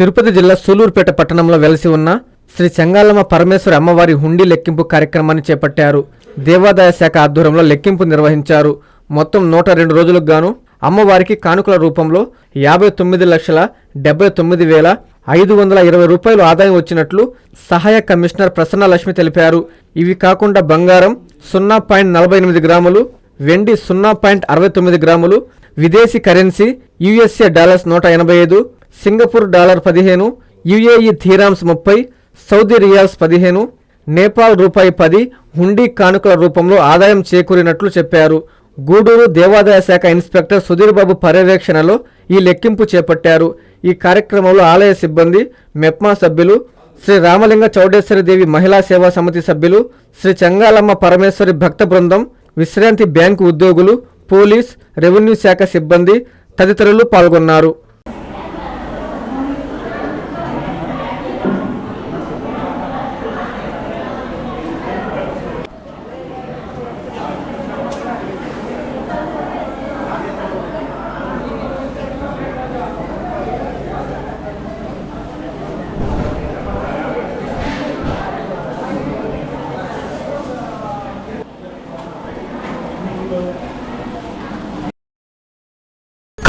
తిరుపతి జిల్లా సూలూరుపేట పట్టణంలో వెలసి ఉన్న శ్రీ చెంగాలమ్మ పరమేశ్వరి అమ్మవారి హుండీ లెక్కింపు కార్యక్రమాన్ని చేపట్టారు. దేవాదాయ శాఖ ఆధ్వర్యంలో లెక్కింపు నిర్వహించారు. మొత్తం నూట రెండు రోజులకు గాను అమ్మవారికి కానుకల రూపంలో యాభై తొమ్మిది లక్షల డెబ్బై తొమ్మిది వేల ఐదు వందల ఇరవై రూపాయలు ఆదాయం వచ్చినట్లు సహాయ కమిషనర్ ప్రసన్న లక్ష్మి తెలిపారు. ఇవి కాకుండా బంగారం సున్నా పాయింట్ నలభై ఎనిమిది గ్రాములు వెండి సున్నా పాయింట్ అరవై తొమ్మిది గ్రాములు విదేశీ కరెన్సీ యుఎస్ఏ డాలర్స్ నూట ఎనభై ఐదు సింగపూర్ డాలర్ పదిహేను యుఏఈ థీరామ్స్ ముప్పై సౌదీ రియాల్స్ పదిహేను నేపాల్ రూపాయి పది హుండీ కానుకల రూపంలో ఆదాయం చేకూరినట్లు చెప్పారు. గూడూరు దేవాదాయ శాఖ ఇన్స్పెక్టర్ సుధీర్ బాబు పర్యవేక్షణలో ఈ లెక్కింపు చేపట్టారు. ఈ కార్యక్రమంలో ఆలయ సిబ్బంది మెప్మా సభ్యులు శ్రీ రామలింగ చౌడేశ్వరి దేవి మహిళా సేవా సమితి సభ్యులు శ్రీ చంగాలమ్మ పరమేశ్వరి భక్త బృందం విశ్రాంతి బ్యాంకు ఉద్యోగులు పోలీస్ రెవెన్యూ శాఖ సిబ్బంది తదితరులు పాల్గొన్నారు.